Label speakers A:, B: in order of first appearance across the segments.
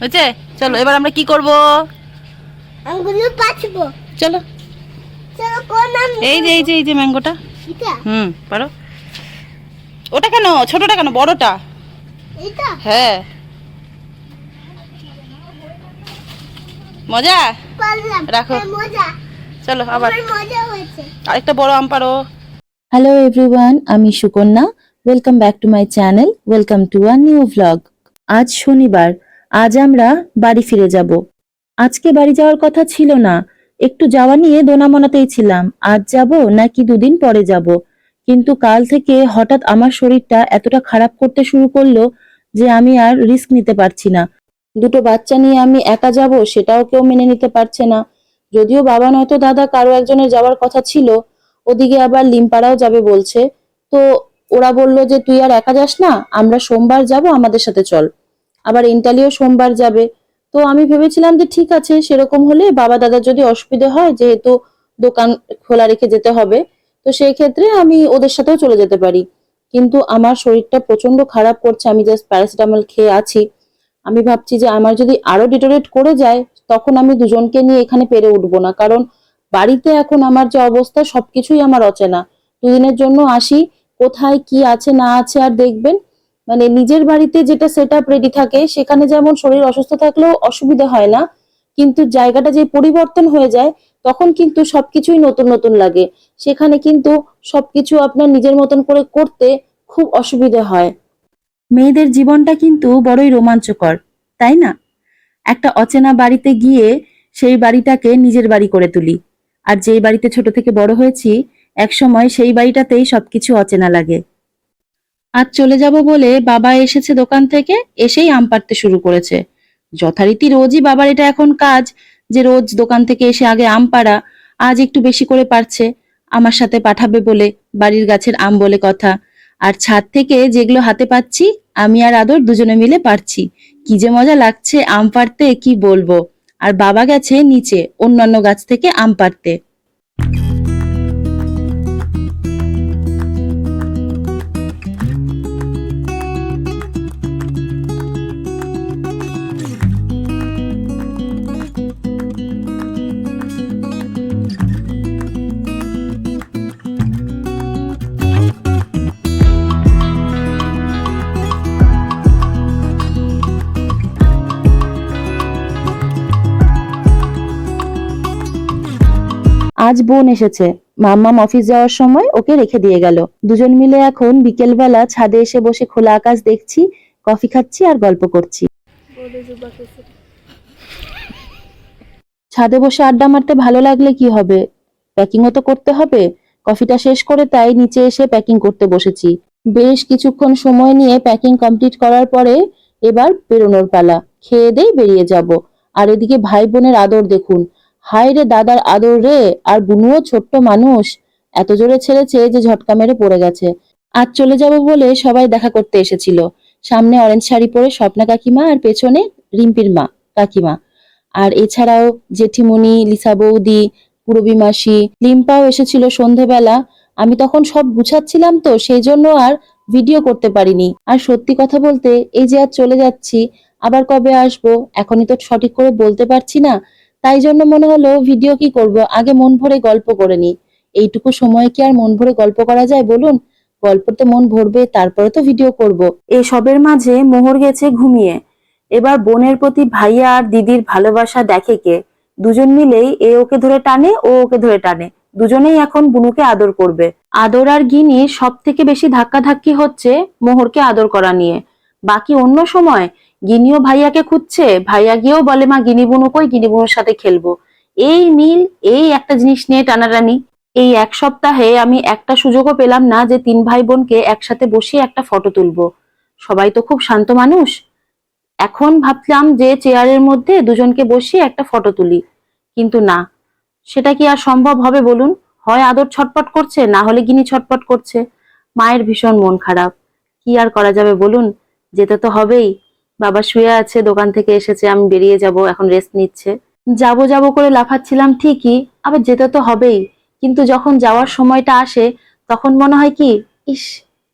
A: হয়েছে? চলো এবার আমরা কি করব?
B: পাছবো
A: চলো।
B: চলো কোন
A: এই যে এই যে এই যে ম্যাঙ্গোটা।
B: এটা?
A: হুম পারো। ওটা কেন? ছোটটা কেন? বড়টা?
B: এটা
A: হ্যাঁ। মজা? রাখো।
B: হ্যাঁ,
A: চলো আবার। আরেকটা বড় আম পারো।
C: হ্যালো এভরিওয়ান আমি Sukanya. Welcome back to my channel welcome to a new vlog আজ শনিবার, আজ আমরা বাড়ি ফিরে যাব। আজকে বাড়ি যাওয়ার কথা ছিল না। একটু যাওয়া নিয়ে দোনামনাতেই ছিলাম। আজ যাব নাকি দুদিন পরে যাব? কিন্তু কাল থেকে হঠাৎ আমার শরীরটা এতটা খারাপ করতে শুরু করল যে আমি আর রিস্ক নিতে পারছি না। দুটো বাচ্চা নিয়ে আমি একা যাব, সেটাও কেউ মেনে নিতে পারছে না। যদিও বাবা নয়তো দাদা, কারও একজনের যাওয়ার কথা ছিল, ওদিকে আবার লিমপাড়াও যাবে বলছে। তো ওরা বলল যে, তুই আর একা যাস না, আমরা সোমবার যাব আমাদের সাথে চল। আবার ইন্টালিও সোমবার যাবে। তো আমি ভেবেছিলাম যে, ঠিক আছে, সেরকম হলে বাবা দাদার যদি অসুবিধে হয়, যেহেতু দোকান খোলা রেখে যেতে হবে, তো সেই ক্ষেত্রে আমি ওদের সাথেও চলে যেতে পারি। কিন্তু আমার শরীরটা প্রচণ্ড খারাপ করছে, আমি জাস্ট প্যারাসিটামল খেয়ে আছি। আমি ভাবছি যে, আমার যদি আরও ডিটোরেট করে যায়, তখন আমি দুজনকে নিয়ে এখানে পেরে উঠবো না। কারণ বাড়িতে এখন আমার যে অবস্থা, সবকিছুই আমার অচেনা। দুদিনের জন্য আসি কোথায় কি আছে, না আছে আর দেখবেন। মানে নিজের বাড়িতে যেটা সেট আপ রেডি থাকে, সেখানে যেমন শরীর অসুস্থ থাকলেও অসুবিধা হয় না, কিন্তু জায়গাটা যে পরিবর্তন হয়ে যায়, তখন কিন্তু সবকিছুই নতুন নতুন লাগে। সেখানে কিন্তু সবকিছু আপনার নিজের মতন করে করতে খুব অসুবিধে হয়। মেয়েদের জীবনটা কিন্তু বড়ই রোমাঞ্চকর, তাই না? একটা অচেনা বাড়িতে গিয়ে সেই বাড়িটাকে নিজের বাড়ি করে তুলি। আর যেই বাড়িতে ছোট থেকে বড় হয়েছি একসময় সেই বাড়িটাতেই সবকিছু অচেনা লাগে। আজ চলে যাব বলে বাবা এসেছে দোকান থেকে, এসেই আম পাড়তে শুরু করেছে। যথারীতি রোজই বাবার এটা এখন কাজ যে রোজ দোকান থেকে এসে আগে আম পাড়া, আজ একটু বেশি করে পারছে আমার সাথে পাঠাবে বলে, বাড়ির গাছের আম বলে কথা। আর ছাদ থেকে যেগুলো হাতে পাচ্ছি, আমি আর আদর দুজনে মিলে পারছি কি যে মজা লাগছে আম পাড়তে, কি বলব? আর বাবা গেছে নিচে, অন্যান্য গাছ থেকে আম পাড়তে। আজ বোন এসেছে। মাম্মাম অফিস যাওয়ার সময় ওকে রেখে দিয়ে গেল। দুজন মিলে এখন বিকেলবেলা ছাদে এসে বসে খোলা আকাশ দেখছি কফি খাচ্ছি আর গল্প করছি। ছাদে বসে আড্ডা মারতে ভালো লাগলে কি হবে? প্যাকিংও তো করতে হবে। কফিটা শেষ করে তাই নিচে এসে প্যাকিং করতে বসেছি। বেশ কিছুক্ষণ সময় নিয়ে প্যাকিং কমপ্লিট করার পরে এবার বেরোনোর পালা। খেয়ে দেই বেরিয়ে যাব। আর এদিকে ভাই বোনের আদর দেখুন। হায় রে দাদার আদর রে, আর বুনুও ছোট্ট মানুষ। এত জোরে ছেড়েছে যে ঝটকা মেরে পড়ে গেছে। আজ চলে যাব বলে সবাই দেখা করতে এসেছিল। সামনে অরেঞ্জ শাড়ি পরে স্বপ্না কাকিমা আর পেছনে রিম্পির মা, কাকিমা। আর এছাড়াও জেঠিমণি, লিসা বৌদি, পুরবি মাসি, লিম্পাও এসেছিল সন্ধেবেলা। আমি তখন সব গুছাচ্ছিলাম তো, সেই জন্য আর ভিডিও করতে পারিনি। আর সত্যি কথা বলতে, এই যে আর চলে যাচ্ছি, আবার কবে আসব, এখনই তো সঠিক করে বলতে পারছি না। তাই জন্য মনে হলো ভিডিও কি করব? আগে মন ভরে গল্প করে নি এইটুকু সময় কি আর মন ভরে গল্প করা যায় বলুন? গল্পতে মন ভরবে, তারপরে তো ভিডিও করব। এসবের মাঝে মোহর গেছে ঘুমিয়ে। এবার বোনের প্রতি ভাইয়া আর দিদির ভালোবাসা দেখে কে? দুজন মিলেই এ ওকে ধরে টানে, ও ওকে ধরে টানে। দুজনেই এখন বুনুকে আদর করবে। আদর আর গিনি সব থেকে বেশি ধাক্কাধাক্কি হচ্ছে মোহরকে আদর করা নিয়ে। বাকি অন্য সময় গিনিও ভাইয়াকে খুঁজছে, ভাইয়া গিয়েও বলে, মা গিনি বুনু কই? গিনি বুনুর সাথে খেলব। এই মিল, এই একটা জিনিস নিয়ে টানাটানি। এই এক সপ্তাহে আমি একটা সুযোগও পেলাম না যে তিন ভাই বোনকে একসাথে বসিয়ে একটা ফটো তুলবো। সবাই তো খুব শান্ত মানুষ। এখন ভাবলাম যে চেয়ারের মধ্যে দুজনকে বসিয়ে একটা ফটো তুলি। কিন্তু না। সেটা কি আর সম্ভব হবে বলুন? হয় আদর ছটপট করছে, না হলে গিনি ছটপট করছে। মায়ের ভীষণ মন খারাপ। কি আর করা যাবে বলুন? যেতে তো হবেই। বাবা শুয়ে আছে, দোকান থেকে এসেছে, আমি বেরিয়ে যাব, এখন রেস্ট নিচ্ছে। যাব যাব করে লাফাচ্ছিলাম, ঠিকই, আবার যেতে তো হবেই। কিন্তু যখন যাওয়ার সময়টা আসে, তখন মনে হয় কি, ইস,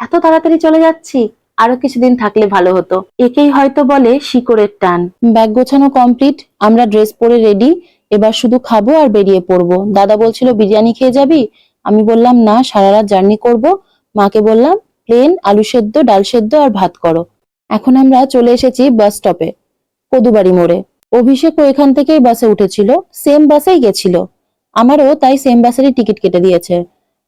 C: এত তাড়াতাড়ি চলে যাচ্ছি, আরও কিছুদিন থাকলে ভালো হতো। একেই হয়তো বলে শিকড়ের টান। ব্যাগ গোছানো কমপ্লিট আমরা ড্রেস পরে রেডি এবার শুধু খাব আর বেরিয়ে পড়ব। দাদা বলছিল, বিরিয়ানি খেয়ে যাবি? আমি বললাম, না, সারা রাত জার্নি করব। মাকে বললাম প্লেন আলু সেদ্ধ, ডাল সেদ্ধ আর ভাত করো। এখন আমরা চলে এসেছি বাস স্টপে, কদুবাড়ি মোড়ে। অভিষেকও এখান থেকেই বাসে উঠেছিল সেম বাসেই গেছিল। আমারও তাই সেম বাসেরই টিকিট কেটে দিয়েছে।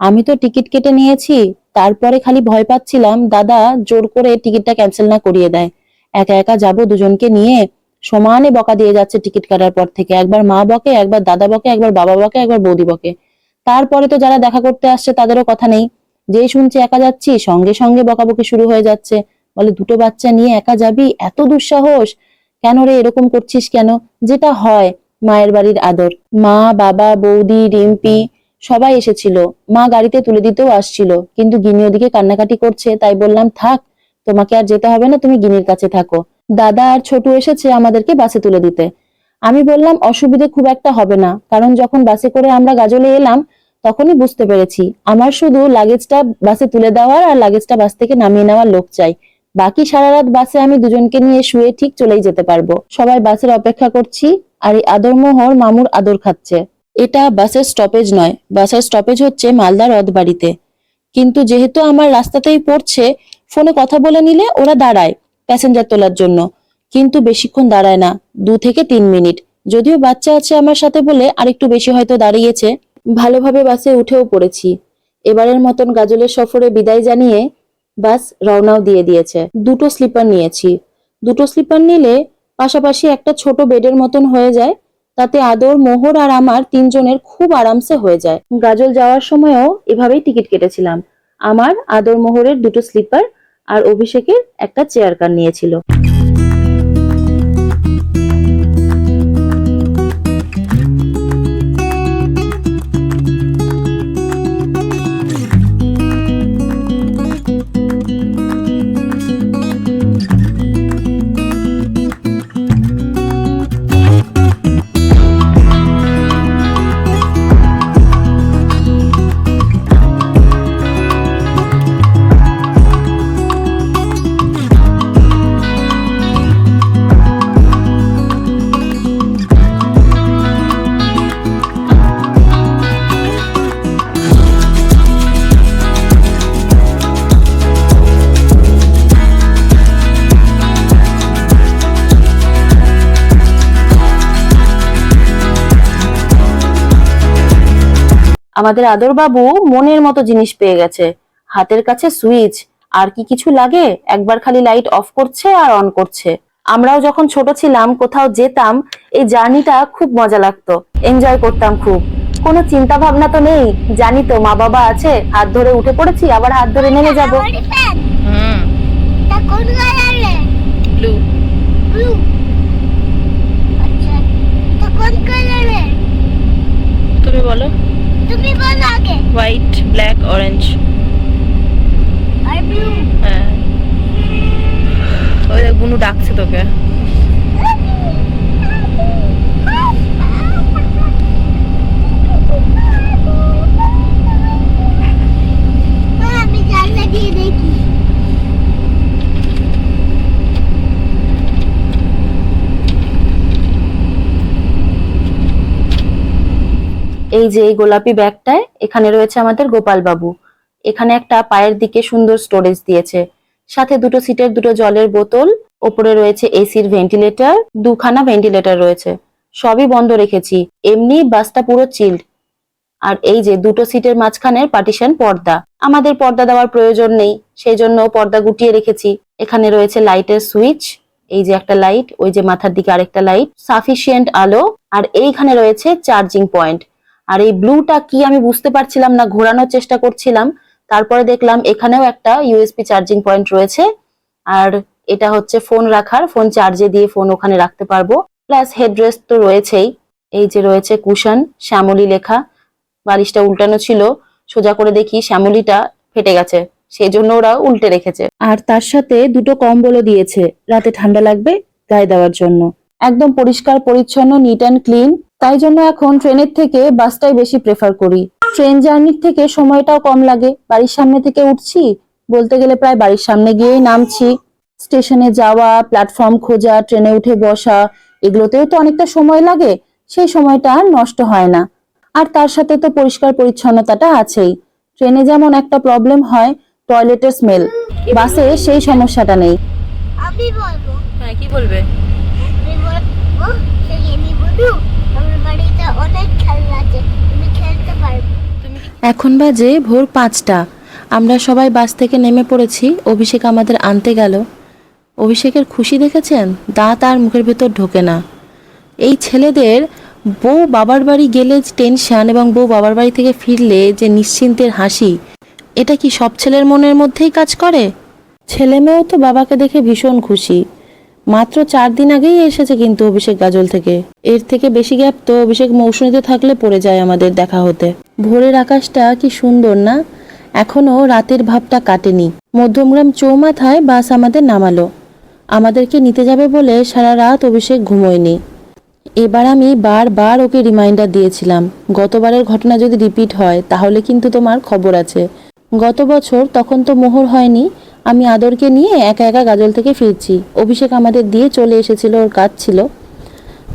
C: আমি তো টিকিট কেটে নিয়েছি, তারপরে খালি ভয় পাচ্ছিলাম, দাদা জোর করে টিকিটটা ক্যান্সেল না করিয়ে দেয়। একা একা যাব দুজনকে নিয়ে, সমানে বকা দিয়ে যাচ্ছে টিকিট কাটার পর থেকে। একবার মা বকে, একবার দাদা বকে, একবার বাবা বকে, একবার বৌদি বকে। তারপরে তো যারা দেখা করতে আসছে তাদেরও কথা নেই। যেই শুনছে একা যাচ্ছি, সঙ্গে সঙ্গে বকাবকি শুরু হয়ে যাচ্ছে। বলে, দুটো বাচ্চা নিয়ে একা যাবি? এত দুঃসাহস। কেন রে এরকম করছিস কেন? যেটা হয় মায়ের বাড়ির আদর। মা, বাবা, বৌদি, রিম্পি সবাই এসেছিল। মা গাড়িতে তুলে দিতেও আসছিল। কিন্তু গিনি ওদিকে কান্নাকাটি করছে। তাই বললাম, থাক, তোমাকে আর যেতে হবে না, তুমি গিনির কাছে থাকো। দাদা আর ছোটু এসেছে আমাদেরকে বাসে তুলে দিতে। আমি বললাম, অসুবিধে খুব একটা হবে না। কারণ যখন বাসে করে আমরা গাজলে এলাম, তখনই বুঝতে পেরেছি। আমার শুধু লাগেজটা বাসে তুলে দেওয়ার আর লাগেজটা বাস থেকে নামিয়ে নেওয়ার লোক চাই। বাকি সারা রাত বাসে আমি দুজনকে নিয়ে শুয়ে ঠিক চলেই যেতে পারব। সবাই বাসের অপেক্ষা করছি, আর এই আদরমোহর মামুর আদর খাচ্ছে। এটা বাসের স্টপেজ নয়, বাসের স্টপেজ হচ্ছে মালদা রথবাড়িতে। কিন্তু যেহেতু আমার রাস্তাতেই পড়ছে, ফোনে কথা বলে নিলে ওরা দাঁড়ায় প্যাসেঞ্জার তোলার জন্য। কিন্তু বেশিক্ষণ দাঁড়ায় না, দু থেকে তিন মিনিট। যদিও বাচ্চা আছে আমার সাথে বলে আরেকটু বেশি হয়তো দাঁড়িয়েছে। ভালোভাবে বাসে উঠেও পড়েছি। এবারের মতন গাজলের সফরে বিদায় জানিয়ে বাস রওনাও দিয়ে দিয়েছে। দুটো স্লিপার নিয়েছি। দুটো স্লিপার নিলে পাশাপাশি একটা ছোট বেডের মতন হয়ে যায়, তাতে আদর, মোহর আর আমার তিনজনের খুব আরামসে হয়ে যায়। গাজল যাওয়ার সময়ও এভাবেই টিকিট কেটেছিলাম। আমার আদর, মোহরের দুটো স্লিপার আর অভিষেকের একটা চেয়ার কার নিয়েছিল। আমাদের আদর বাবু মনের মতো জিনিস পেয়ে গেছে। হাতের কাছে সুইচ আর কি কিছু লাগে? একবার খালি লাইট অফ করছে আর অন করছে। আমরাও যখন ছোট ছিলাম কোথাও যেতাম এই জার্নিটা খুব মজা লাগতো। এনজয় করতাম খুব। কোনো চিন্তা ভাবনা তো নেই। জানি তো মা বাবা আছে হাত ধরে উঠে পড়েছি আবার হাত ধরে নেমে যাব।
A: তুমি বলো
B: তুমি বলো। আগে
A: হোয়াইট ব্ল্যাক অরেঞ্জ হ্যাঁ। ওই গুনু ডাকছে তোকে
B: আমি জানলা দিয়ে দেখি
C: এই যে এই গোলাপি ব্যাগটায় এখানে রয়েছে আমাদের গোপাল বাবু। এখানে একটা পায়ের দিকে সুন্দর স্টোরেজ দিয়েছে। সাথে দুটো সিটের দুটো জলের বোতল, ওপরে রয়েছে এসির ভেন্টিলেটর দুখানা ভেন্টিলেটর রয়েছে। সবই বন্ধ রেখেছি। এমনি বাসটা পুরো চিল্ড আর এই যে দুটো সিটের মাঝখানের পার্টিশন পর্দা। আমাদের পর্দা দেওয়ার প্রয়োজন নেই, সেই জন্য পর্দা গুটিয়ে রেখেছি। এখানে রয়েছে লাইটের সুইচ এই যে একটা লাইট ওই যে মাথার দিকে আরেকটা লাইট সাফিসিয়েন্ট আলো, আর এইখানে রয়েছে চার্জিং পয়েন্ট আর এই ব্লুটা কি আমি বুঝতে পারছিলাম না, ঘোরানোর চেষ্টা করছিলাম। তারপরে দেখলাম এখানেও একটা ইউএসপি চার্জিং পয়েন্ট রয়েছে। আর এটা হচ্ছে ফোন রাখার ফোন চার্জে দিয়ে ফোন ওখানে রাখতে পারব। প্লাস হেডরেস্ট তো রয়েছেই। এই যে রয়েছে কুশন শ্যামলি লেখা। বালিশটা উল্টানো ছিল। সোজা করে দেখি শ্যামলিটা ফেটে গেছে। সেই জন্য ওরা উল্টে রেখেছে। আর তার সাথে দুটো কম্বলও দিয়েছে। রাতে ঠান্ডা লাগবে, গায়ে দেওয়ার জন্য। একদম পরিষ্কার, পরিচ্ছন্ন নিট অ্যান্ড ক্লিন তাই জন্য এখন ট্রেনের থেকে বাসটাই বেশি প্রেফার করি। ট্রেন জার্নির থেকে সময়টাও কম লাগে। বাড়ির সামনে থেকে উঠছি বলতে গেলে প্রায় বাড়ির সামনে গিয়েই নামছি। স্টেশনে যাওয়া প্ল্যাটফর্ম খোঁজা ট্রেনে উঠে বসা এগুলোতেও তো অনেকটা সময় লাগে। সেই সময়টা আর নষ্ট হয় না। আর তার সাথে তো পরিষ্কার পরিচ্ছন্নতাটা আছেই। ট্রেনে যেমন একটা প্রবলেম হয় টয়লেটের স্মেল বাসে সেই সমস্যাটা নেই।
B: আমি বলব।
A: হ্যাঁ কি বলবে?
B: আমি বলব সেই আমি বলব আমার বাড়িতে অনেক খেলনা আছে আমি খেলতে পারব
A: তুমি
C: এখন বাজে ভোর পাঁচটা। আমরা সবাই বাস থেকে নেমে পড়েছি। অভিষেক আমাদের আনতে গেল। অভিষেকের খুশি দেখেছেন? দাঁত আর মুখের ভেতর ঢোকে না। এই ছেলেদের বউ বাবার বাড়ি গেলে টেনশন এবং বউ বাবার বাড়ি থেকে ফিরলে যে নিশ্চিন্তের হাসি, এটা কি সব ছেলের মনের মধ্যেই কাজ করে? ছেলে মেয়েও তো বাবাকে দেখে ভীষণ খুশি। মাত্র চার দিন আগেই এসেছে কিন্তু অভিষেক গাজল থেকে। এর থেকে বেশি গ্যাপ তো অভিষেক মৌসুমীতে থাকলে পড়ে যায় আমাদের দেখা হতে। ভোরের আকাশটা কি সুন্দর না? এখনও রাতের ভাবটা কাটেনি। মধ্যমগ্রাম চৌমাথায় বাস আমাদের নামালো। আমাদেরকে নিতে যাবে বলে সারা রাত অভিষেক ঘুমোয়নি। এবার আমি বারবার ওকে রিমাইন্ডার দিয়েছিলাম, গতবারের ঘটনা যদি রিপিট হয়, তাহলে কিন্তু তোমার খবর আছে। গত বছর তখন তো মোহর হয়নি, আমি আদরকে নিয়ে একা একা গাজল থেকে ফিরছি। অভিষেক আমাদের দিয়ে চলে এসেছিল, ওর কাজ ছিল।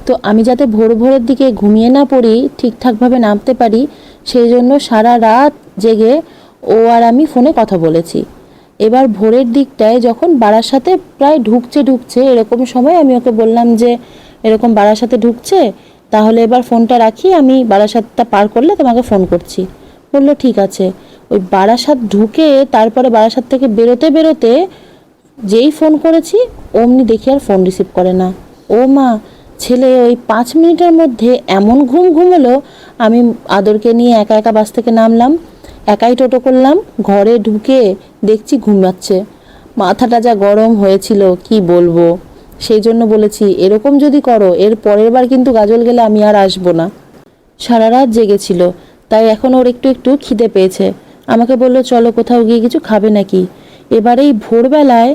C: তো আমি যাতে ভোর ভোরের দিকে ঘুমিয়ে না পড়ি, ঠিকঠাকভাবে নামতে পারি সেই জন্য সারা রাত জেগে ও আর আমি ফোনে কথা বলেছি। এবার ভোরের দিকটায় যখন বাড়ার সাথে প্রায় ঢুকছে ঢুকছে এরকম সময় আমি ওকে বললাম যে, এরকম বাড়ার সাথে ঢুকছে, তাহলে এবার ফোনটা রাখি, আমি বারাসাতটা পার করলে তোমাকে ফোন করছি। বলল, ঠিক আছে। ওই বারাসাত ঢুকে তারপরে বারাসাত থেকে বেরোতে বেরোতে যেই ফোন করেছি, অমনি দেখি আর ফোন রিসিভ করে না। ও মা ছেলে ওই পাঁচ মিনিটের মধ্যে এমন ঘুম ঘুমলো, আমি আদরকে নিয়ে একা একা বাস থেকে নামলাম। একাই টোটো করলাম, ঘরে ঢুকে দেখছি ঘুমাচ্ছে মাথাটা যা গরম হয়েছিল, কি বলব? সেই জন্য বলেছি, এরকম যদি করো, এর পরের বার কিন্তু গাজল গেলে আমি আর আসব না। সারা রাত জেগেছিল, তাই এখন ওর একটু একটু খিদে পেয়েছে। আমাকে বলল, চলো কোথাও গিয়ে কিছু খাবে নাকি? এবার এই ভোরবেলায়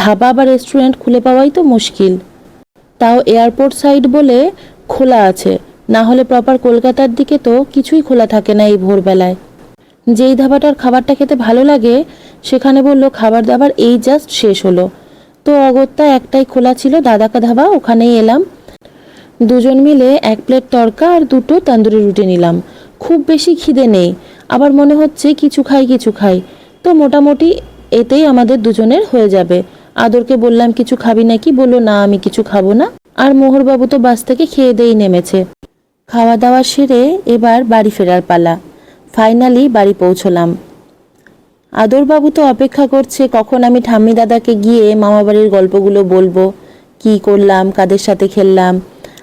C: ধাবা বা রেস্টুরেন্ট খুলে পাওয়াই তো মুশকিল। তাও এয়ারপোর্ট সাইড বলে খোলা আছে। না হলে প্রপার কলকাতার দিকে তো কিছুই খোলা থাকে না এই ভোরবেলায়। যেই ধাবাটার খাবারটা খেতে ভালো লাগে, সেখানে বলল খাবার দাবার এই জাস্ট শেষ হলো। তো অগত্যা একটাই খোলা ছিল দাদাকা ধাবা, ওখানেই এলাম। দুজন মিলে এক প্লেট তরকা আর দুটো তন্দুরি রুটি নিলাম। খুব বেশি খিদে নেই, আবার মনে হচ্ছে কিছু খাই কিছু খাই। তো মোটামুটি এতেই আমাদের দুজনের হয়ে যাবে। আদরকে বললাম, কিছু খাবি নাকি? বলল না, আমি কিছু খাব না। আর মোহরবাবু তো বাস থেকে খেয়ে দেই নেমেছে। খাওয়া দাওয়া সেরে এবার বাড়ি ফেরার পালা। ফাইনালি বাড়ি পৌঁছলাম। আদরবাবু তো অপেক্ষা করছে, কখন আমি ঠাম্মি দাদাকে গিয়ে মামাবাড়ির গল্পগুলো বলব? কি করলাম? কাদের সাথে খেললাম?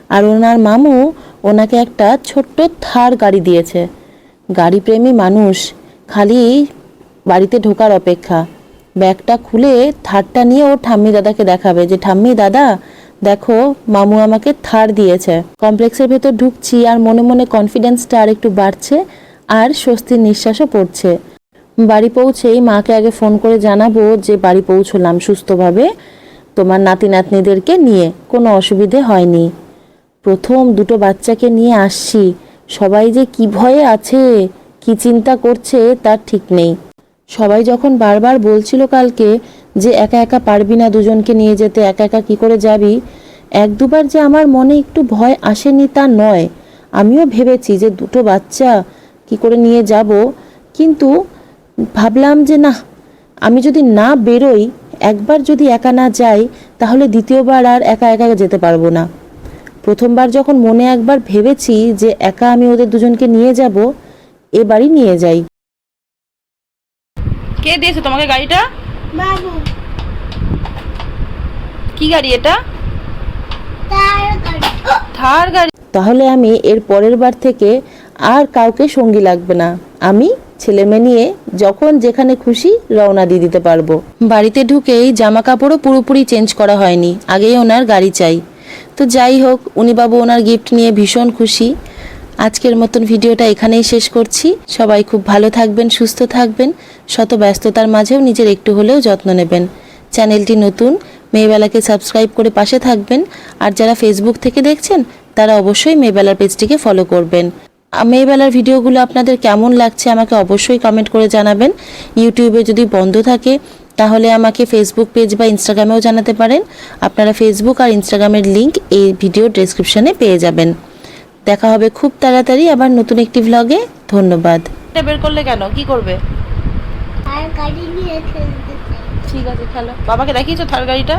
C: আর ওনার মামু ওনাকে একটা ছোট্ট থার গাড়ি দিয়েছে। গাড়িপ্রেমী মানুষ, খালি বাড়িতে ঢোকার অপেক্ষা। ব্যাগটা খুলে থারটা নিয়ে ও ঠাম্মি দাদাকে দেখাবে যে, ঠাম্মি, দাদা, দেখো, মামু আমাকে থার দিয়েছে। কমপ্লেক্সের ভেতর ঢুকছি আর মনে মনে কনফিডেন্সটা আর একটু বাড়ছে আর স্বস্তির নিঃশ্বাসও পড়ছে। বাড়ি পৌঁছেই মাকে আগে ফোন করে জানাব যে, বাড়ি পৌঁছলাম সুস্থভাবে, তোমার নাতি নাতনিদেরকে নিয়ে, কোনো অসুবিধে হয়নি। প্রথম দুটো বাচ্চাকে নিয়ে আসছি, সবাই যে কি ভয়ে আছে, কি চিন্তা করছে, তার ঠিক নেই। সবাই যখন বারবার বলছিল কালকে যে একা একা পারবি না দুজনকে নিয়ে যেতে, একা একা কি করে যাবি, এক দুবার যে আমার মনে একটু ভয় আসেনি তা নয়। আমিও ভেবেছি যে দুটো বাচ্চা কি করে নিয়ে যাব, কিন্তু ভাবলাম যে না, আমি যদি না বেরোই, একবার যদি একা না যাই, তাহলে দ্বিতীয়বার আর একা একা যেতে পারব না। প্রথমবার যখন মনে একবার ভেবেছি যে একা আমি ওদের দুজনকে নিয়ে যাব, এবারই নিয়ে যাই।
A: কে দিয়েছে তোমাকে গাড়িটা?
B: বাবু।
A: কি গাড়ি এটা?
B: তার গাড়ি।
A: থার গাড়ি।
C: তাহলে আমি এর পরের বার থেকে আর কাউকে সঙ্গী লাগবে না। আমি ছেলে মেয়ে নিয়ে যখন যেখানে খুশি রওনা দিয়ে দিতে পারব। বাড়িতে ঢুকেই জামা কাপড়ও পুরোপুরি চেঞ্জ করা হয়নি। আগেই ওনার গাড়ি চাই। তো যাই হোক উনি বাবু ওনার গিফট নিয়ে ভীষণ খুশি। আজকের মতন ভিডিওটা এখানেই শেষ করছি। সবাই খুব ভালো থাকবেন সুস্থ থাকবেন। শত ব্যস্ততার মাঝেও নিজের একটু হলেও যত্ন নেবেন। চ্যানেলটি নতুন, মেয়েবেলাকে সাবস্ক্রাইব করে পাশে থাকবেন। আর যারা ফেসবুক থেকে দেখছেন, তারা অবশ্যই মেয়েবেলার পেজটিকে ফলো করবেন। মেয়েবেলার ভিডিওগুলো আপনাদের কেমন লাগছে আমাকে অবশ্যই কমেন্ট করে জানাবেন। ইউটিউবে যদি বন্ধ থাকে, তাহলে আমাকে ফেসবুক পেজ বা ইনস্টাগ্রামেও জানাতে পারেন। আপনারা ফেসবুক আর ইনস্টাগ্রামের লিঙ্ক এই ভিডিও ডেসক্রিপশনে পেয়ে যাবেন। দেখা হবে খুব তাড়াতাড়ি আবার নতুন একটি ভ্লগে ধন্যবাদ।
A: বের করলে কেন? কি করবে?
B: গাড়ি নিয়ে
A: ঠিক আছে খেলো। বাবাকে দেখিয়েছো থার গাড়িটা?